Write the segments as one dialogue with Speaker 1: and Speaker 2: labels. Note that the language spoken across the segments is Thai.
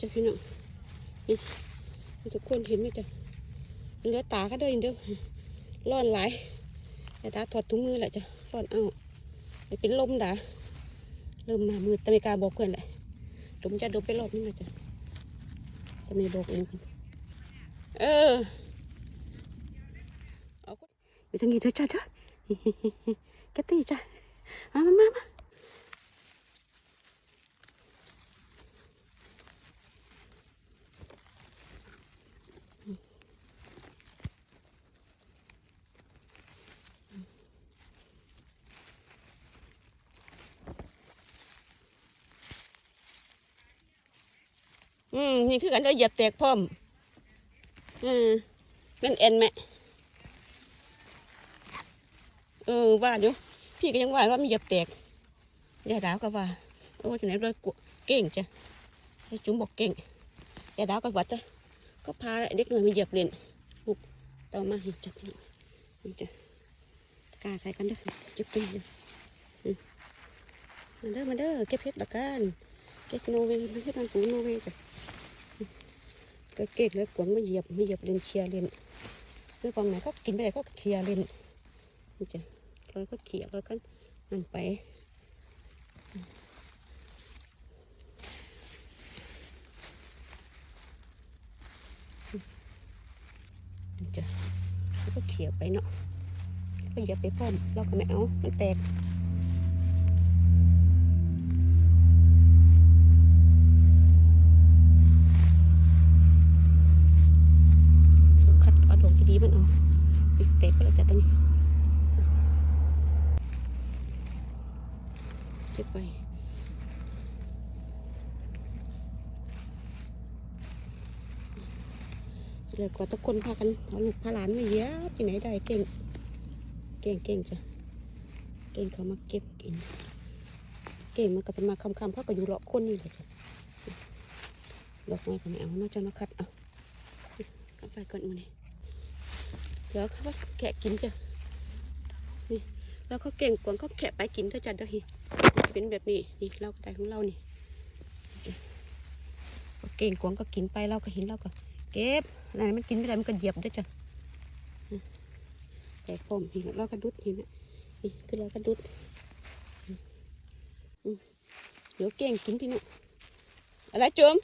Speaker 1: จ้ะพี่น้องนี่ทุกคนเห็นไหมจ้ะเหลือตาก็เด้อเด้อร้อนหลายแต่ตาถอดถุงมือแหละจ้ะร้อนเอาไปเป็นลมด่าเริ่มมามืดต่ไม่กาบอกเพื่อนแหละดมจะดมไปรอบนึงนะจ้ะจะไม่บอกเองเออเอาคนไปทางนี้เถอะจ้ะเถอะแกตีจ้ะมามามา อืมนี่คือกันเด้เหยียบแตกพร้อมอืมเป็นเอ็นไหมเออว่าอยู่พี่ก็ยังว่าว่ามีเหยียบแตกยาดาวก็ว่าโอ้จะไหนเลยเก่งจ้ะไอ้จุ๋มบอกเก่งยาดาวก็วัดจ้ะก็พาเด็กหน่อยมาเหยียบเล่นลูกต่อมาให้จับนี่จ้ะกาใส่กันเด้อเจ็บปีเลยอืมมาเด้อมาเด้อเก็บเพชรละกันเก็บโนเวย์เพชรมันปูโนเวย์จ้ะ ก็เกตเลยกวางม่เหยียบม่เหยียบเล่นเชียร์เล่นคือฝั่งไหนเขากินไปเขาก็เคลียร์เล่นนี่จ้ะเราก็เขี่ยแล้วก็นั่นไปเจ้ะแล้วก็เขี่ยไปเนาะก็เหยียบไปพร้อมเราก็ไม่เอามันแตก เก็บไปเลยกว่าตะคนพากันเอาลูกพาหลานมาเยอะที่ไหนได้เก่ง เก่งเก่งจ้ะเก่งเขามาเก็บกิน เก่งมันก็จะมาคำคำๆเขาก็อยู่เลาะคนนี่แหละจ้ะดอกไม้ก็ไม่เอาน่าจะมาคัดเอาเอาไปก่อนมือนี่เดี๋ยวเขาแกะกินจ้ะ แล้วเขาเก่งกว่าเขาแกะไปกินเถอะจ้ะเดี๋ยวนี้เป็นแบบนี้นี่เราก็ได้ของเรานี่เก่งกว่าก็กินไปเราก็เห็นเราก็เก็บอะไรมันกินไม่ได้มันก็เหยียบด้วยจ้ะแต่ผมเห็นเราก็ดุดเห็นไหมนี่คือเราก็ดุดเดี๋ยวเก่งกินพี่นุ่อะไรจุ๋ม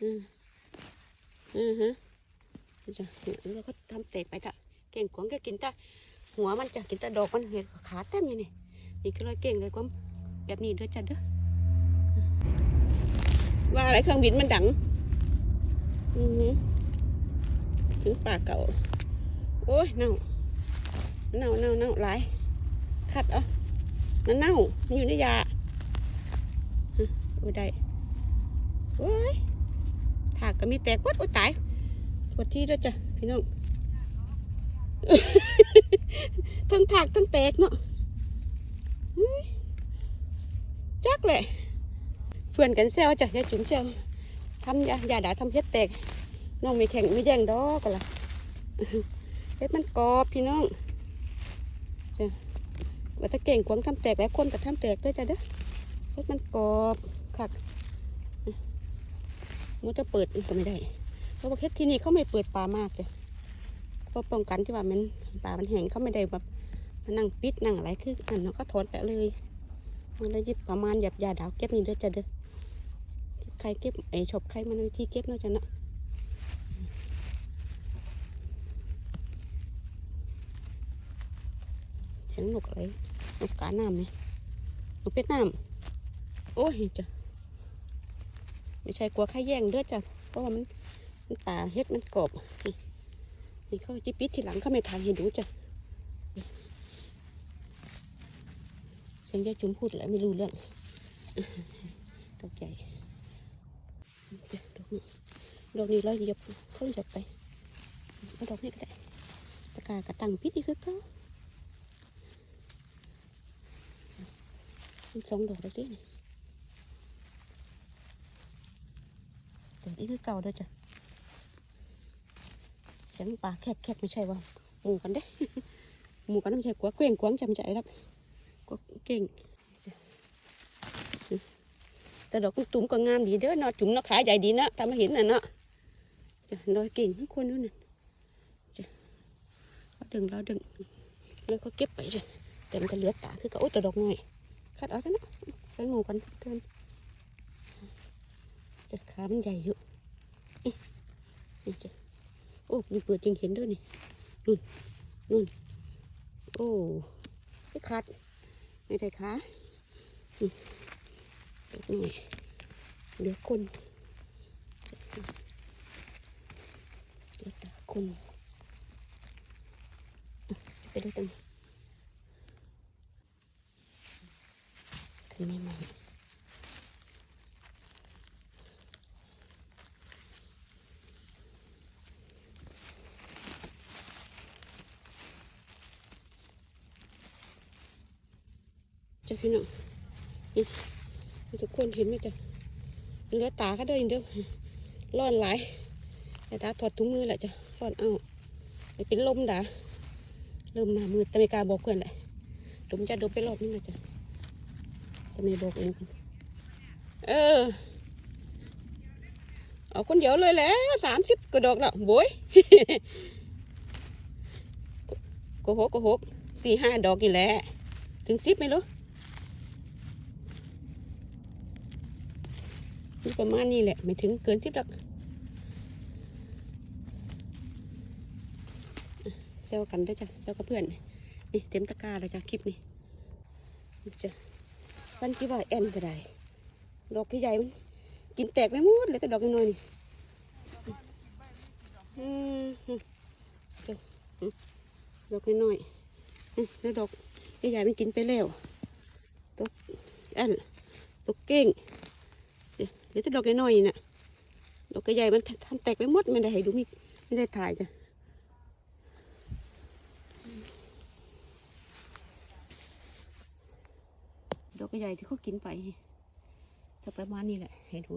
Speaker 1: อืมอือฮะจ้ะเนี่ยเราก็ทำแตกไปจ้ะเก่งกวางก็กินแต่ หัวมันจะกินแต่ดอกมันเห็นขาเต็มอยู่นี่นี่คือเราเก่งเลยกวาแบบนี้เด้อจ้ะเด้อว่าอะไรเครื่องบินมันดังอือหือถึงป่าเก่า โอ้ยเน่าเน่าเน่าเน่าหลายขัดเอะมันเน่ามันอยู่ในยาฮะโอ้ยได้โอ้ยถากก็มีแตกวัดโอ้ยตายปวดที่ด้วยจ้ะพี่น้อง ทั้งถากทั้งแตกเนาะจักเลยเพื่อนกันแซวจ้ะยายจุ๋มแซวทำยายาด่าทำเพชรแตก น้องไม่แข่งไม่แย่งดอกกันละเฮ็ดมันกรอบพี่น้องจ้ะว่าถ้าเก่งกวางทำแตกแล้วคนก็ทำแตกด้วยจ้ะเด้อเฮ็ดมันกรอบคักมันจะเปิดก็ไม่ได้เพราะว่าเฮ็ดที่นี่เขาไม่เปิดป่ามากจ้ะเพราะป้องกันที่ว่ามันป่ามันแห้งเขาไม่ได้แบบ นั่งปิดนั่งอะไรคืออันนั้นก็ถอนไปเลยมันเลยหยิบประมาณหยับยาดาวเก็บนี่เด้อจ้ะเด้อเก็บใครเก็บไอ้ชอบใครมันวิธีเก็บเนาะจ้ะเนาะเสียงนกอะไรนกกาหน้ำไหมนกเป็ดน้ำโอ้ยจ้ะไม่ใช่กลัวข้าแย่งเด้อจ้ะเพราะว่ามันมันป่าเฮ็ดมันกรอบนี่นี่เขาจิปิดทีหลังเขาไม่ทานให้ดูจ้ะเสี ยงยายจุ๋มพูดอะไรไม่รู้เรื่องดอกใหญ่จ้ะดอกนี้ดอกนี้เราเหยียบเขาหยียบไปเอาดอกนี้ก็ได้ตะกร้ากระตังปิดอีกคือเขาสองดอกแล้วดิแต่นี่คือเก่าด้อจ้ะเสียงป่าแคกแคกไม่ใช่ว่าหมูกันเด้หมูกันไม่ใช่กวัวเกว้งกวงจำใจรักกวั วเก่งแต่ดอกตุ้มก็งามดีเด้อเนาะจุ่มเนาะขาใหญ่ดีนะทำมาเห็นน่ะเนาะจ้ะดอยเก่งทุกคนด้น่ะจ้ะเราดึงเราดึงแล้วก็เก็บไปจ้ะแต่มันก็เหลือตาคือก็โอ้ยแต่ดอกน้อยคัดเอาซะเนาะเป็นหมูกันเพื่อนจะขามันใหญ่อยู่นี่จ้ะโอ้มีเปิดจริงเห็นด้วยนี่นู่นนู่นโอ้ไม่ขาด ไม่ได้ขาอืมดอกน้อยเหลือคนเหลือตาคนไปดูตรงนี้ขึ้นไม่ไหม พี่น้องทุกคนเห็นไหมจ๊ะเหลือตาก็เด้อเด้อร้อนหลายแต่ตาถอดถุงมือแหละจ้ะร้อนเอาไปเป็นลมด่าเริ่มมามือแต่ไม่กล้าบอกเพื่อนแหละดมจะดมไปรอบนึงนะจ๊ะจะไม่บอกเองเออเอาคนเดียวเลยแหละสามสิบกระดอกแล้วโว้ยโกหกโกหกสี่ห้าดอกกี่แหละ ถึงสิบไหมลูก ประมาณนี้แหละ ไม่ถึงเกินสิบดอกเซลกันด้วยจ้ะเซลกับเพื่อน นี่เต็มตะกร้าเลยจ้ะคลิปนี้จ้ะปันกี่ว่าแอนก็ได้ ดอกใหญ่มันกินแตกไปหมดเลยแต่ดอกน้อยนี่อืมอืมจ้ะดอกน้อยแล้วดอกใหญ่ๆมันกินไปแล้วดอกอันดอกเก้ง ดี๋ยวเดี๋ยวแต่ดอกน้อยๆนี่นะดอกใหญ่มันทำแตกไปหมดไม่ได้ให้ดูมีไม่ได้ถ่ายจ้ะดอกใหญ่ที่เขากินไป จะประมาณนี้แหละให้ดู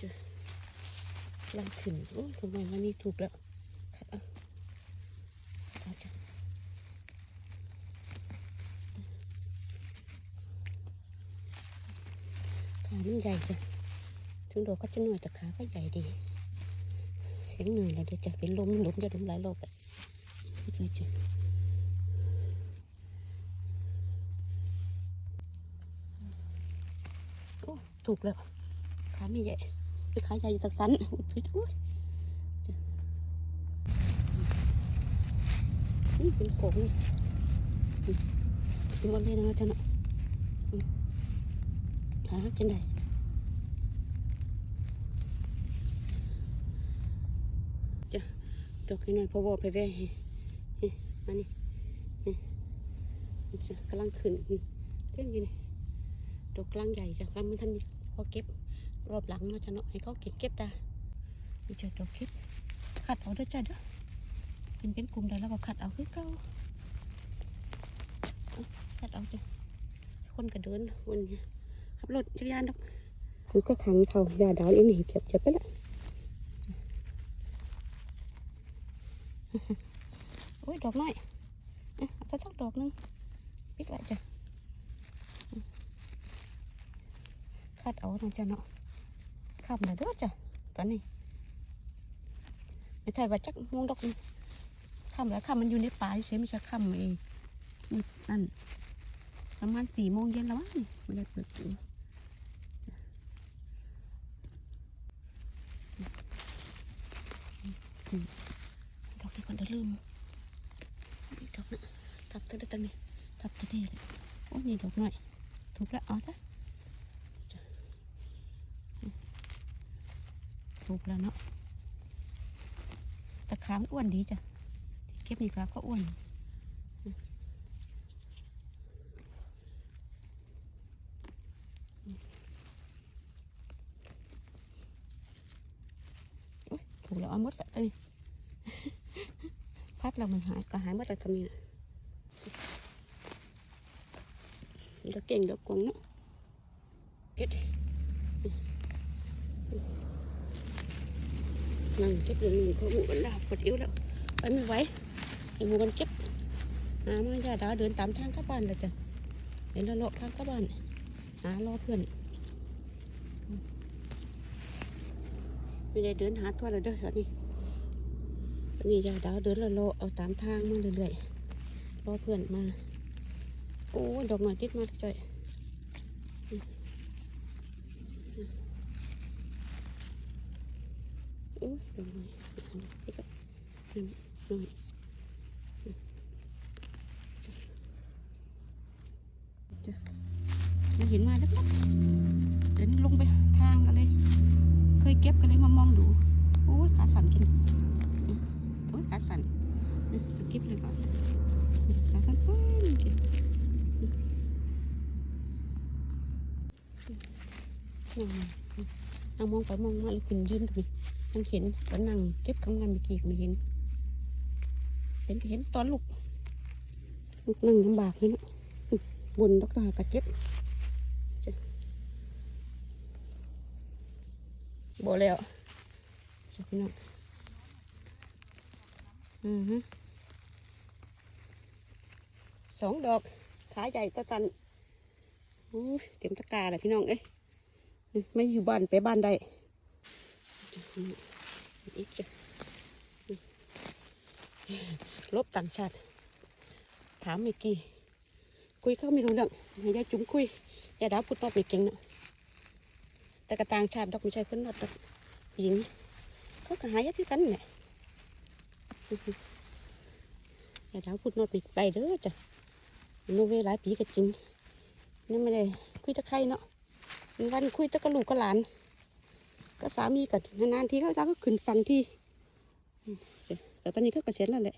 Speaker 1: จะลังขึ้นโอ้ทำไมวันนี้ถูกแล้วคัดเอาเอาจ้ะ ขามันใหญ่จ้ะถึงดอกก็จะหน่อยแต่ขาก็ใหญ่ดี เสียงเหนื่อยแล้วเดี๋ยวจะเป็นลมลมจะลมหลายรอบเลยไม่เคยเจอโอ้ถูกแล้วขาไม่ใหญ่ไปขาใหญ่อยู่จากสันอุดพิษอุ้ยนี่เป็นโกงเลยเป็นวันเลยนะจ๊ะเนาะ อืมขาหักจังไดจ้ะดอกน้อยพอบอกไปแว่เฮ้มานี่เฮ้นี่จ้ะกำลังขึ้นเต้นอยู่นี่ดอกกลางใหญ่จ้ะกลางมันทันพอเก็บรอบหลังเนาจะเนาะให้เขาเก็บเก็บได้จะดอกเก็บขัดเอาได้อจ้ะเด้อเป็นเป็นกลุ่มได้แล้วก็ขัดเอาคือเก่าเอาขัดเอาจ้ะคนก็เดินวนเนี่ย ขับรถจักรยานดอกคือก็ขังเขายาดาวเองนี่เจ็บเจ็บไปละโอ้ยดอกน้อยอะเอาสักดอกหนึงปิดไว้จ้ะคาดเอาเนาะจ้ะเนาะข้ามเลยเด้อจ้ะตอนนี้ไม่ใช่ว่าจักมงดอกนี่ข้ามแล้วข้ามมันอยู่ในป่าเฉยไม่ใช่ข้ามเองนี่นั่นประมาณสี่โมงเย็นแล้วมั้งนี่ไม่ได้เปิดดูอืมดอกนี้ก่อนเดี๋ยว ลืมนี่ดอกนะทับเธอได้ตังนี้ทับเธอได้เลยโอ้ยนี่ดอกหน่อยถูกแล้วเอาจ้ะถูกแล้วเนาะแต่ขามอ้วนดีจ้ะเก็บนี่ครับก็อ้วนถูกแล้วเอาหมดละเอ้ พัดเรามันหายก็หายหมดเล้วทงนี่นะเดี๋ยวเก่งเดี๋ยวกวงเนาะเก็บนั่งเก็บเดี๋ยวหนึ่งเขาหมูกันดาบกดอิ่วแล้วไปไม่ไหวไอ้หมูกันเก็บหามาญาดาเดินตามทางเข้าบ้านแล้วจ้ะเห็นแล้วเลาะทางเข้าบ้านหารอเพื่อนไม่ได้เดินหาตัวเลยเด้อสวัสดี นนี้ยายดาวเดินละโลเอาตามทางมาเรื่อยๆรอเพื่อนมา โอ้ดอกหน่อยติดมาจ่อยโอ้ดอกหน่อยติดกับนั่นหน่อยจ้ะมาเห็นมาแล้วเดี๋ยวนี้ลงไปทางกันเลย เคยเก็บกันเลยมามองดู โอ้ยขาสั่นกิน สั่นอืมเอาเก็บเลยก่อนขาสั่นสั่นกินอืมอืมนั่งมองไปมองมาแล้วขึ้นยืนกันนั่งเห็นก็นั่งเก็บกำงานเมื่อกี้ก็ไม่เห็น เห็นก็เห็นตอนลูก ลูกนั่งลำบากเลยเนะบนดอกตากัดเก็บจ้ะบ่แล้วจ้ะพี่น้อง สองดอกขาใหญ่ตะตันเต็มตะกร้าเลยพี่น้องเอ้ยไม่อยู่บ้านไปบ้านได้ลบต่างชาติ ถามเมื่อกี้คุยเขาไม่รู้เรื่องให้ยายจุ๋มคุยยายดาวพูดนอกไม่เก่งเนาะแต่กระต่างชาติดอกไม่ใช่คนนอดดอกหญิง เขาก็หายากที่กันแหล แต่ดาวพูดโนดไปเด้อจ้ะโนเวหลายปีกับจริงนี่ไม่ได้คุยตะใครเนาะมีวันคุยตะกระลูกกระหลาน ก็สามีกันนานๆทีเขาเราก็ขึ้นฟังที่แต่ตอนนี้ก็เกษียณแล้วแหละ